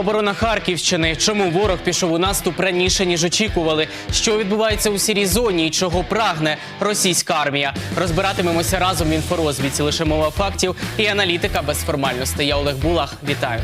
Оборона Харківщини. Чому ворог пішов у наступ раніше ніж очікували? Що відбувається у сірій зоні і чого прагне російська армія? Розбиратимемося разом в інфорозвідці. Лише мова фактів і аналітика без формальностей. Я Олег Булах. Вітаю.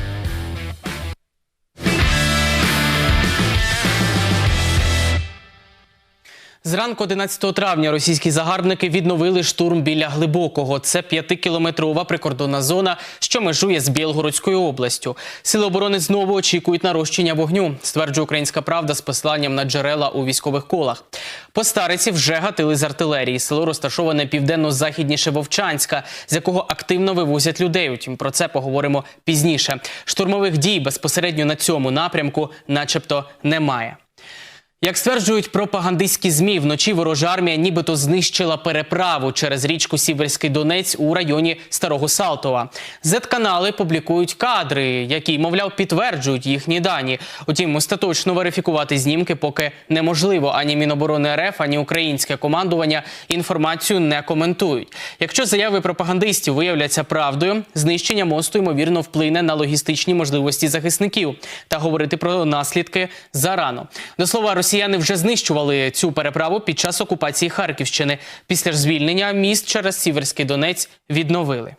Зранку 11 травня російські загарбники відновили штурм біля глибокого. Це п'ятикілометрова прикордонна зона, що межує з Білгородською областю. Сили оборони знову очікують нарощення вогню, стверджує українська правда з посиланням на джерела у військових колах. По стариці вже гатили з артилерії. Село розташоване південно-західніше Вовчанська, з якого активно вивозять людей. Утім, про це поговоримо пізніше. Штурмових дій безпосередньо на цьому напрямку, начебто, немає. Як стверджують пропагандистські змі, вночі ворожа армія нібито знищила переправу через річку Сіверський Донець у районі Старого Салтова. Зет-канали публікують кадри, які, мовляв, підтверджують їхні дані. Утім, остаточно верифікувати знімки поки неможливо. Ані Міноборони РФ, ані українське командування інформацію не коментують. Якщо заяви пропагандистів виявляться правдою, знищення мосту ймовірно вплине на логістичні можливості захисників. Та говорити про наслідки зарано. До слова, росіяни вже знищували цю переправу під час окупації Харківщини. Після ж звільнення міст через Сіверський Донець відновили.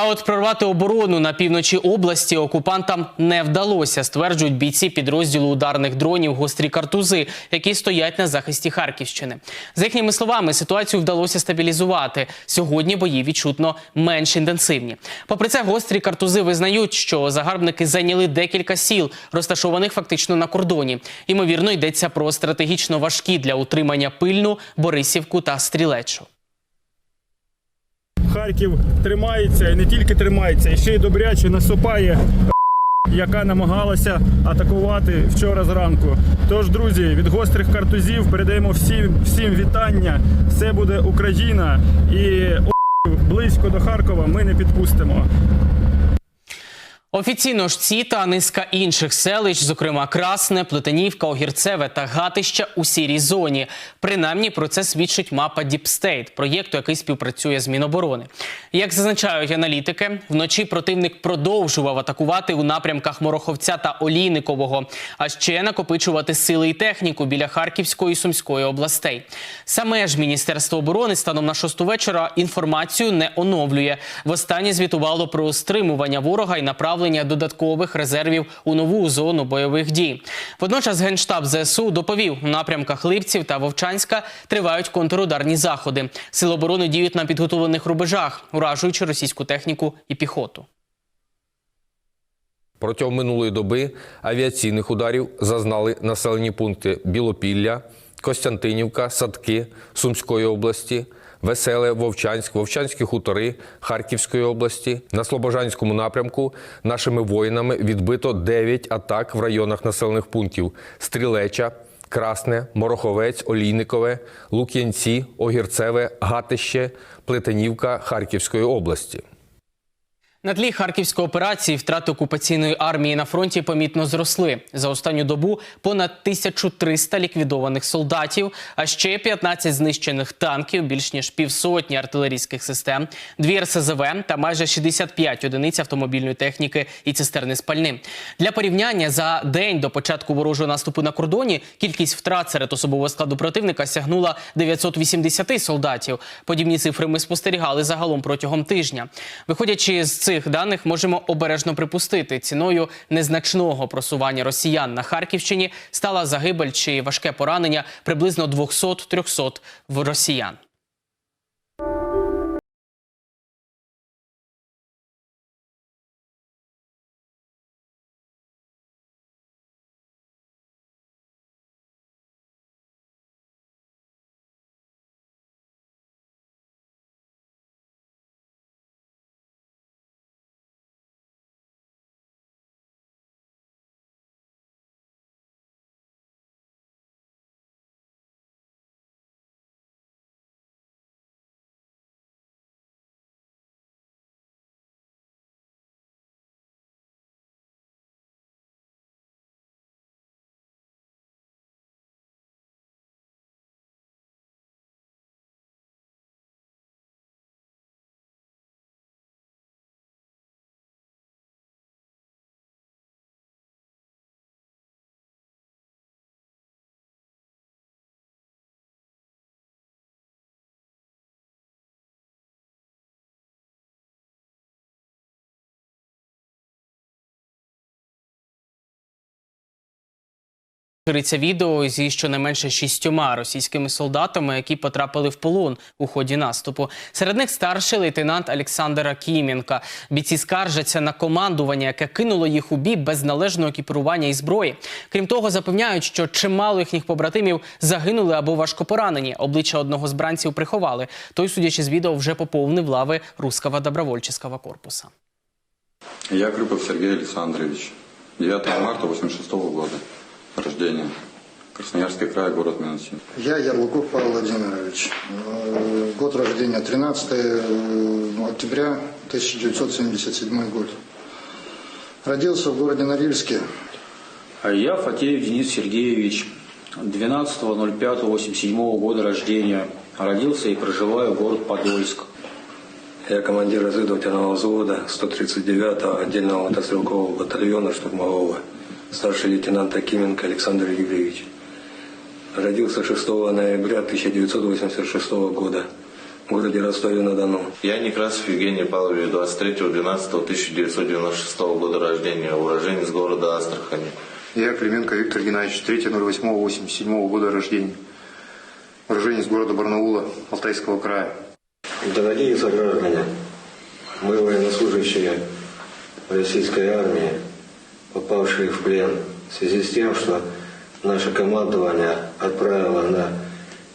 А от прорвати оборону на півночі області окупантам не вдалося, стверджують бійці підрозділу ударних дронів гострі картузи, які стоять на захисті Харківщини. За їхніми словами, ситуацію вдалося стабілізувати. Сьогодні бої відчутно менш інтенсивні. Попри це, гострі картузи визнають, що загарбники зайняли декілька сіл, розташованих фактично на кордоні. Ймовірно, йдеться про стратегічно важкі для утримання пильну Борисівку та Стрілечу. Харків тримається і не тільки тримається, і ще й добряче насупає, яка намагалася атакувати вчора зранку. Тож, друзі, від гострих картузів передаємо всім, всім вітання. Все буде Україна і близько до Харкова ми не підпустимо. Офіційно ж ці та низка інших селищ, зокрема Красне, Плетенівка, Огірцеве та Гатища у сірій зоні. Принаймні про це свідчить мапа Діпстейт, проєкту, який співпрацює з Міноборони. Як зазначають аналітики, вночі противник продовжував атакувати у напрямках Мороховця та Олійникового, а ще накопичувати сили і техніку біля Харківської і Сумської областей. Саме ж Міністерство оборони станом на шосту вечора інформацію не оновлює. Востаннє звітувало про стримування ворога і направлення додаткових резервів у нову зону бойових дій. Водночас генштаб ЗСУ доповів у напрямках Липців та Вовчанська тривають контрударні заходи. Сили оборони діють на підготовлених рубежах, уражуючи російську техніку і піхоту. Протягом минулої доби авіаційних ударів зазнали населені пункти Білопілля, Костянтинівка, Садки Сумської області, Веселе, Вовчанськ, Вовчанські хутори Харківської області. На Слобожанському напрямку нашими воїнами відбито 9 атак в районах населених пунктів Стрілеча, Красне, Мороховець, Олійникове, Лук'янці, Огірцеве, Гатище, Плетенівка Харківської області. На тлі харківської операції втрати окупаційної армії на фронті помітно зросли. За останню добу понад 1300 ліквідованих солдатів, а ще 15 знищених танків, більш ніж півсотні артилерійських систем, дві РСЗВ та майже 65 одиниць автомобільної техніки і цистерни з пальним. Для порівняння за день до початку ворожого наступу на кордоні кількість втрат серед особового складу противника сягнула 980 солдатів. Подібні цифри ми спостерігали загалом протягом тижня. Виходячи з цих даних, можемо обережно припустити, ціною незначного просування росіян на Харківщині стала загибель чи важке поранення приблизно 200-300 росіян. Шириться відео зі щонайменше шістьома російськими солдатами, які потрапили в полон у ході наступу. Серед них старший лейтенант Олександр Акіменка. Бійці скаржаться на командування, яке кинуло їх у бій без належного екіпірування і зброї. Крім того, запевняють, що чимало їхніх побратимів загинули або важко поранені. Обличчя одного з бранців приховали. Той, судячи з відео, вже поповнив лави руского добровольчого корпуса. Я Крюков Сергей Александрович. 9 марта 86 года. Рождения. Красноярский край, город Менсин. Я Ярлыков Павел Владимирович. Э, Год рождения 13 э, октября 1977 год. Родился в городе Норильске. А я Фатеев Денис Сергеевич, 12.05.87 года рождения. Родился и проживаю в город Подольск. Я командир разведывательного взвода 139-го отдельного мотострелкового батальона штурмового, старший лейтенант Акименко Александр Юрьевич. Родился 6 ноября 1986 года в городе Ростове-на-Дону. Я Некрасов Евгений Павлович, 23.12.1996 года рождения, уроженец города Астрахани. Я Клименко Виктор Геннадьевич, 3.08.87 года рождения. Уроженец города Барнаула, Алтайского края. Дорогие сограждане, мы военнослужащие российской армии, попавшие в плен в связи с тем, что наше командование отправило на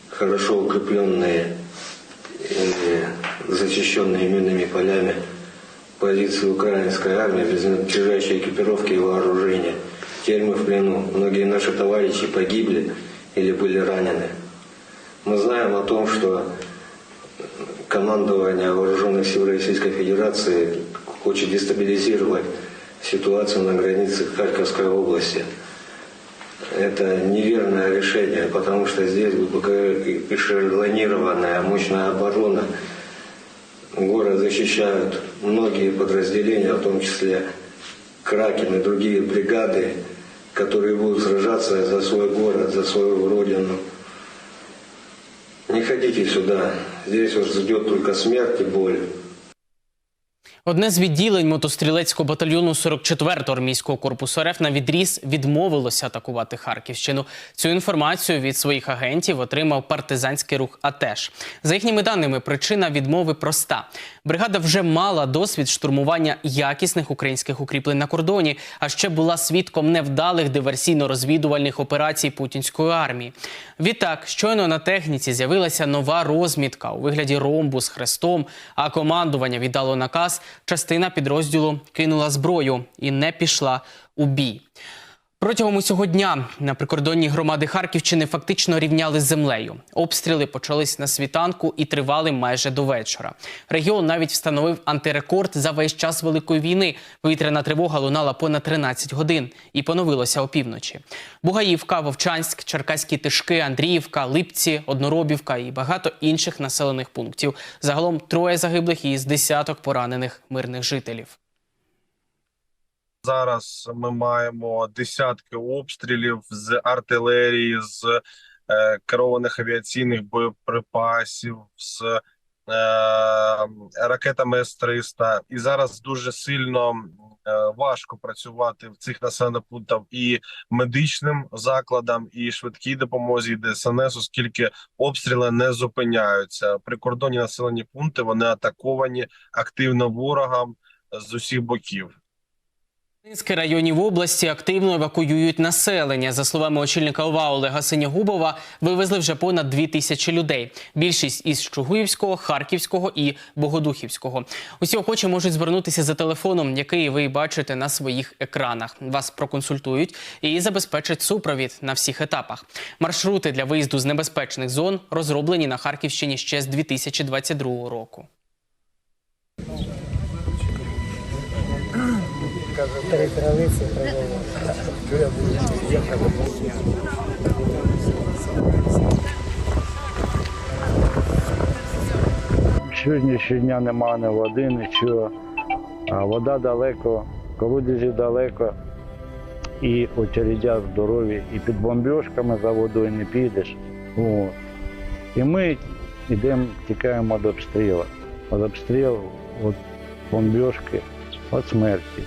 хорошо укрепленные и защищенные минными полями позиции украинской армии без надлежащей экипировки и вооружения. Теперь мы в плену. Многие наши товарищи погибли или были ранены. Мы знаем о том, что командование Вооруженных сил Российской Федерации хочет дестабилизировать ситуацию на границе Харьковской области. Это неверное решение, потому что здесь эшелонированная мощная оборона. Город защищают многие подразделения, в том числе Кракен и другие бригады, которые будут сражаться за свой город, за свою родину. Не ходите сюда. Здесь вас ждет только смерть и боль. Одне з відділень мотострілецького батальйону 44-го армійського корпусу РФ на відріз відмовилося атакувати Харківщину. Цю інформацію від своїх агентів отримав партизанський рух АТЕШ. За їхніми даними, причина відмови проста. Бригада вже мала досвід штурмування якісних українських укріплень на кордоні, а ще була свідком невдалих диверсійно-розвідувальних операцій путінської армії. Відтак, щойно на техніці з'явилася нова розмітка у вигляді ромбу з хрестом, а командування віддало наказ. Частина підрозділу кинула зброю і не пішла у бій. Протягом усього дня на прикордонні громади Харківщини фактично рівняли з землею. Обстріли почались на світанку і тривали майже до вечора. Регіон навіть встановив антирекорд за весь час великої війни. Повітряна тривога лунала понад 13 годин і поновилося опівночі. Бугаївка, Вовчанськ, Черкаські Тишки, Андріївка, Липці, Одноробівка і багато інших населених пунктів. Загалом троє загиблих і з десяток поранених мирних жителів. Зараз ми маємо десятки обстрілів з артилерії, з е, керованих авіаційних боєприпасів, з е, ракетами С-300. І зараз дуже сильно е, важко працювати в цих населених пунктах і медичним закладам, і швидкій допомозі, і ДСНС, оскільки обстріли не зупиняються. Прикордонні населені пункти вони атаковані активно ворогом з усіх боків. Низки районів області активно евакуюють населення. За словами очільника ОВА Олега Синягубова, вивезли вже понад дві тисячі людей. Більшість із Чугуївського, Харківського і Богодухівського. Усі охочі можуть звернутися за телефоном, який ви бачите на своїх екранах. Вас проконсультують і забезпечать супровід на всіх етапах. Маршрути для виїзду з небезпечних зон розроблені на Харківщині ще з 2022 року. Сьогоднішнього дня немає ні води, нічого. А вода далеко, колодязі далеко. І очередя здорові, і під бомбіжками за водою не підеш. От. І ми йдемо, тікаємо від обстрілу. Від обстрілу, від бомбіжки, від смерті.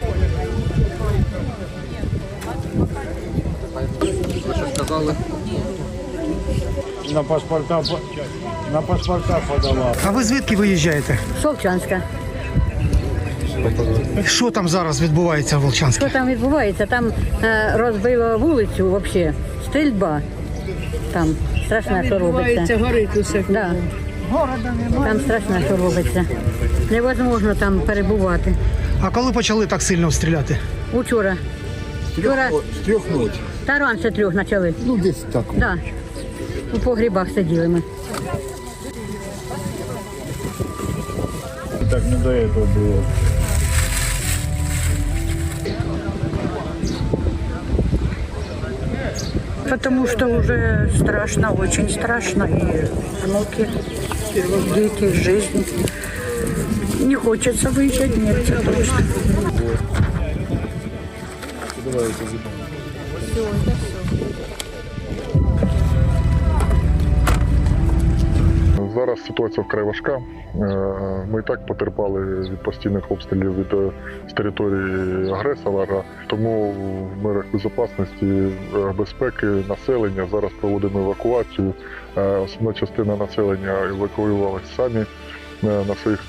На паспорта, на паспорта подавав. А ви звідки виїжджаєте? Солчанська. Що там зараз відбувається в Волчанську? Що там відбувається? Там е, розбило вулицю взагалі. Стрільба. Там страшно, що робиться. горить усе. Да. Там страшно, що робиться. Невозможно там перебувати. А коли почали так сильно стріляти? Учора. Вчора С трех ночи. та раніше трьох почали. Ну, десь так. Да. У погрібах сиділи ми. Так не до цього було. Потому что уже страшно, очень страшно. И внуки, дети, жизнь. Не хочется выезжать, нет, Это точно. Зараз ситуація вкрай важка. Е, Ми і так потерпали від постійних обстрілів від е, з території агресора. Тому в мирах безпечності, е, безпеки населення зараз проводимо евакуацію. Основна частина населення евакуювалася самі на своїх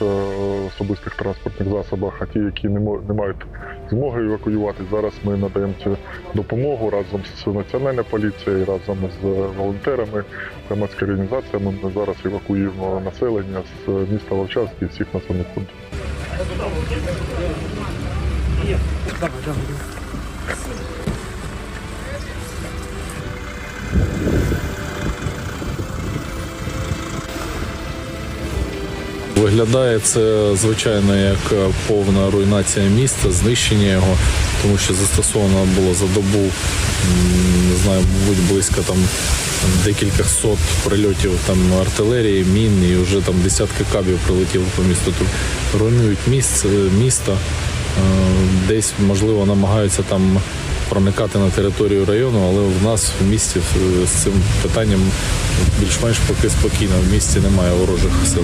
особистих транспортних засобах. А ті, які не мають змоги евакуювати, зараз ми надаємо цю допомогу разом з національною поліцією, разом з волонтерами громадськими організаціями. Ми зараз евакуюємо населення з міста Вовчанськ і всіх населених пунктів. Виглядає це звичайно як повна руйнація міста, знищення його, тому що застосовано було за добу, не знаю, мабуть, близько там декілька сот прильотів там артилерії, мін, і вже там десятки кабів прилетіло по місту. Тут руйнують місце, місто, Е, десь можливо намагаються там проникати на територію району, але в нас в місті з цим питанням більш-менш поки спокійно. В місті немає ворожих сил.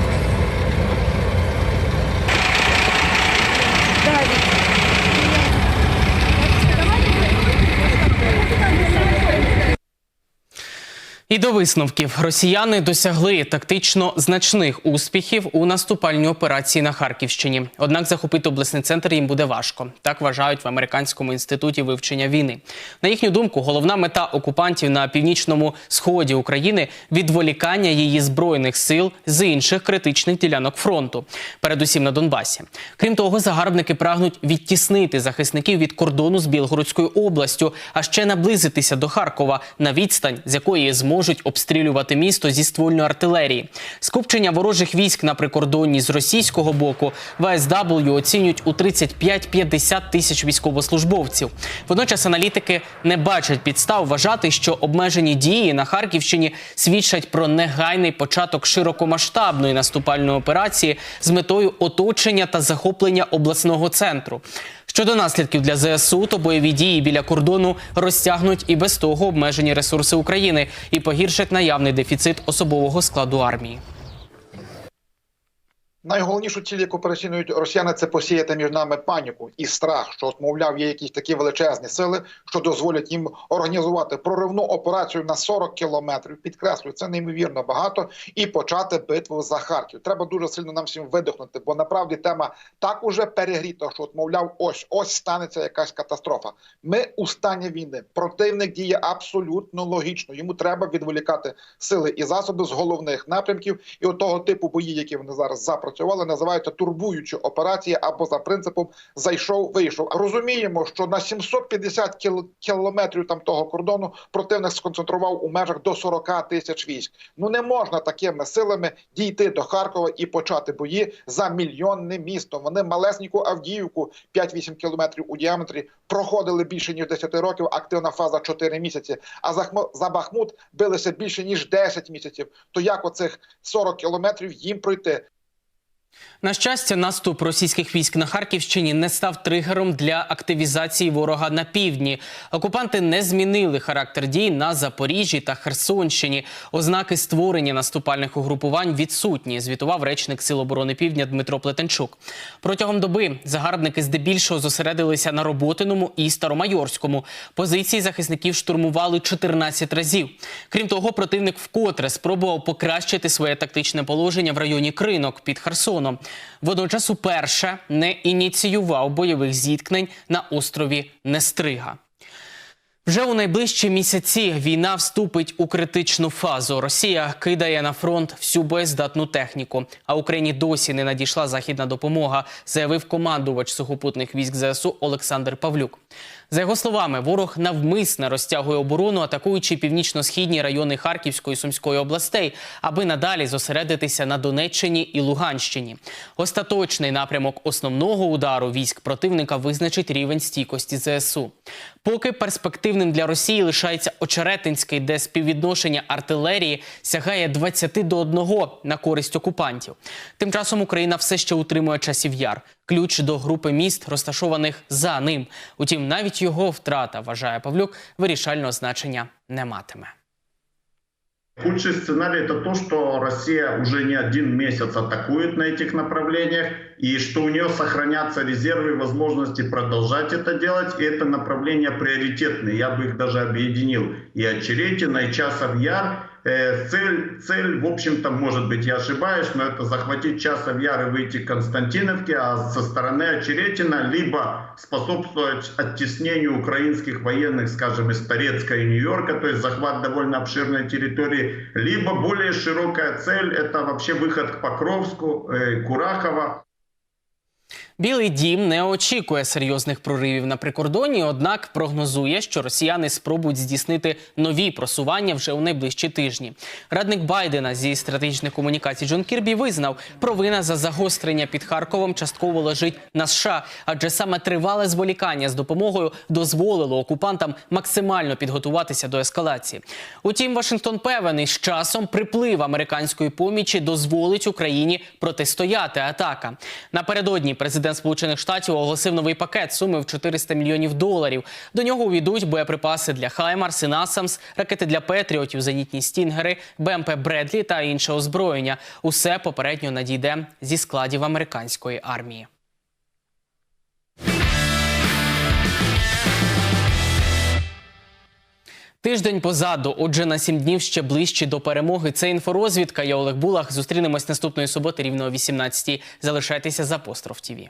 І до висновків росіяни досягли тактично значних успіхів у наступальній операції на Харківщині. Однак захопити обласний центр їм буде важко. Так вважають в американському інституті вивчення війни. На їхню думку, головна мета окупантів на північному сході України відволікання її збройних сил з інших критичних ділянок фронту, передусім на Донбасі. Крім того, загарбники прагнуть відтіснити захисників від кордону з Білгородською областю, а ще наблизитися до Харкова на відстань, з якої зможуть обстрілювати місто зі ствольної артилерії. Скупчення ворожих військ на прикордонні з російського боку ВСW оцінюють у 35-50 тисяч військовослужбовців. Водночас аналітики не бачать підстав вважати, що обмежені дії на Харківщині свідчать про негайний початок широкомасштабної наступальної операції з метою оточення та захоплення обласного центру. Щодо наслідків для ЗСУ, то бойові дії біля кордону розтягнуть і без того обмежені ресурси України і погіршать наявний дефіцит особового складу армії. Найголовнішу ціль, яку пересінують росіяни, це посіяти між нами паніку і страх, що от, мовляв, є якісь такі величезні сили, що дозволять їм організувати проривну операцію на 40 кілометрів. Підкреслюю, це неймовірно багато, і почати битву за Харків. Треба дуже сильно нам всім видихнути, бо направді тема так уже перегріта, що от, мовляв, ось ось станеться якась катастрофа. Ми у стані війни. Противник діє абсолютно логічно. Йому треба відволікати сили і засоби з головних напрямків. І от того типу бої, які вони зараз запрацювали, називаються турбуючі операції або за принципом зайшов, вийшов. Розуміємо, що на 750 кіл- кілометрів там того кордону противник сконцентрував у межах до 40 тисяч військ. Ну не можна такими силами дійти до Харкова і почати бої за мільйонне місто. Вони малесеньку Авдіївку 5-8 кілометрів у діаметрі проходили більше ніж 10 років. Активна фаза 4 місяці. А за Хмо- за Бахмут билися більше ніж 10 місяців. То як оцих 40 кілометрів їм пройти? На щастя, наступ російських військ на Харківщині не став тригером для активізації ворога на півдні. Окупанти не змінили характер дій на Запоріжжі та Херсонщині. Ознаки створення наступальних угрупувань відсутні. Звітував речник Сил оборони Півдня Дмитро Плетенчук. Протягом доби загарбники здебільшого зосередилися на Роботиному і Старомайорському. Позиції захисників штурмували 14 разів. Крім того, противник вкотре спробував покращити своє тактичне положення в районі Кринок під Херсоном. Водночас уперше не ініціював бойових зіткнень на острові Нестрига. Вже у найближчі місяці війна вступить у критичну фазу. Росія кидає на фронт всю боєздатну техніку. А Україні досі не надійшла західна допомога, заявив командувач сухопутних військ ЗСУ Олександр Павлюк. За його словами, ворог навмисне розтягує оборону, атакуючи північно-східні райони Харківської Сумської областей, аби надалі зосередитися на Донеччині і Луганщині. Остаточний напрямок основного удару військ противника визначить рівень стійкості ЗСУ. Поки перспективним для Росії лишається Очеретинський, де співвідношення артилерії сягає 20 до 1 на користь окупантів. Тим часом Україна все ще утримує часів яр, ключ до групи міст, розташованих за ним. Утім, навіть його втрата, вважає Павлюк, вирішального значення не матиме. Худший сценарий это то, что Россия уже не один месяц атакует на этих направлениях, и что у нее сохранятся резервы и возможности продолжать это делать. И это направления приоритетные. Я бы их даже объединил. И Очеретина, и Часов Яр. Э, Цель, цель, в общем-то, может быть, я ошибаюсь, но это захватить Часов Яр и выйти к Константиновке, а со стороны Очеретина либо способствовать оттеснению украинских военных, скажем, из Торецка и Нью-Йорка, то есть захват довольно обширной территории, либо более широкая цель – это вообще выход к Покровску, э, Курахово. Білий дім не очікує серйозних проривів на прикордоні, однак прогнозує, що росіяни спробують здійснити нові просування вже у найближчі тижні. Радник Байдена зі стратегічних комунікацій Джон Кірбі визнав, провина за загострення під Харковом частково лежить на США, адже саме тривале зволікання з допомогою дозволило окупантам максимально підготуватися до ескалації. Утім, Вашингтон певний, з часом приплив американської помічі дозволить Україні протистояти атакам. Напередодні президент Сполучених Штатів оголосив новий пакет суми в 400 мільйонів доларів. До нього увійдуть боєприпаси для Хаймарс і Насамс, ракети для Петріотів, зенітні стінгери, БМП Бредлі та інше озброєння. Усе попередньо надійде зі складів американської армії. Тиждень позаду, отже, на сім днів ще ближче до перемоги. Це інфорозвідка. Я Олег Булах. Зустрінемось наступної суботи рівно о 18-й. Залишайтеся за Постров ТІВІ.